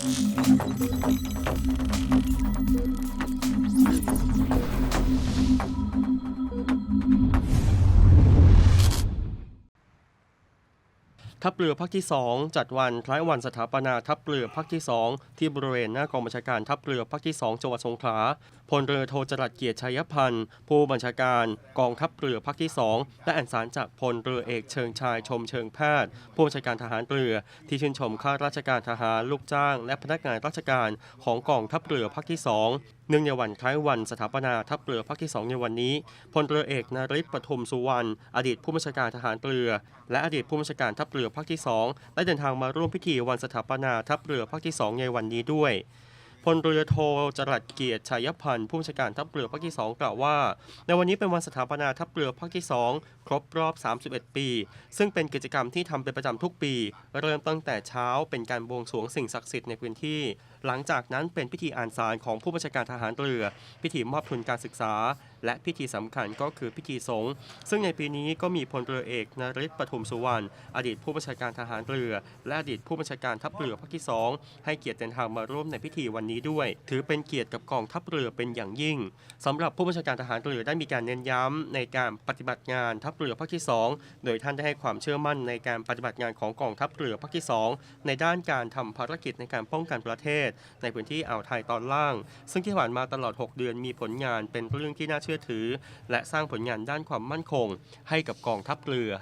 Thank you. ทัพเรือภาคที่ 2 จัดวันคล้ายวันสถาปนาทัพเรือภาคที่ 2 ที่บริเวณหน้ากองบัญชาการทัพเรือภาคที่ 2 จังหวัดสงขลาพลเรือโทจรัสเกียรติชัยพันธ์ ผู้บัญชาการกองทัพเรือภาคที่ 2 และอันสารจากพลเรือเอกเชิงชายชมเชิงแพทย์ ผู้บัญชาการทหารเรือ ที่ชื่นชมข้าราชการทหารลูกจ้าง และพนักงานราชการของกองทัพเรือภาคที่ 2 เนื่องในวันคล้ายวันสถาปนาทัพเรือภาคที่ 2 ในวันนี้พลเรือเอกนริศปฐุมสุวรรณอดีตผู้บัญชาการทหารเรือ และอดีตผู้บัญชาการทัพเรือภาคที่ 2 ได้เดินทางมาร่วมพิธีวันสถาปนาทัพเรือภาคที่ 2 ในวันนี้ด้วย พลเรือโทจรัสเกียรติชัยพันธ์ผู้บัญชาการทัพเรือภาคที่ 2 กล่าวว่า ในวันนี้เป็นวันสถาปนาทัพเรือภาคที่ 2 ครบรอบ 31 ปี ซึ่งเป็นกิจกรรมที่ทำเป็นประจำทุกปี เริ่มตั้งแต่เช้าเป็นการบวงสรวงสิ่งศักดิ์สิทธิ์ในพื้นที่ หลังจากนั้นเป็นพิธีอ่านสารของผู้บัญชาการทหารเรือ พิธีมอบทุนการศึกษา และพิธีสำคัญก็คือพิธีสงฆ์ซึ่งในปีนี้ก็มีพลเรือเอกนริศปฐุมสุวรรณอดีตผู้บัญชาการทหารเรือ และอดีตผู้บัญชาการทัพเรือภาคที่ 2 ให้เกียรติเดินทางมาร่วมในพิธีวันนี้ด้วย ถือเป็นเกียรติกับกองทัพเรือเป็นอย่างยิ่งสำหรับผู้บัญชาการทหารเรือได้มีการเน้นย้ำในการปฏิบัติงานทัพเรือภาคที่ 2 โดยท่านได้ให้ความเชื่อมั่นในการปฏิบัติงานของกองทัพเรือภาคที่ 2 ในด้านการทำภารกิจในการป้องกันประเทศ ในพื้นที่อ่าวไทยตอนล่าง ซึ่งที่ผ่านมาตลอด 6 เดือนมีผลงานเป็นเรื่องที่น่าเชื่อถือ และสร้างผลงานด้านความมั่นคง ให้กับกองทัพเรือ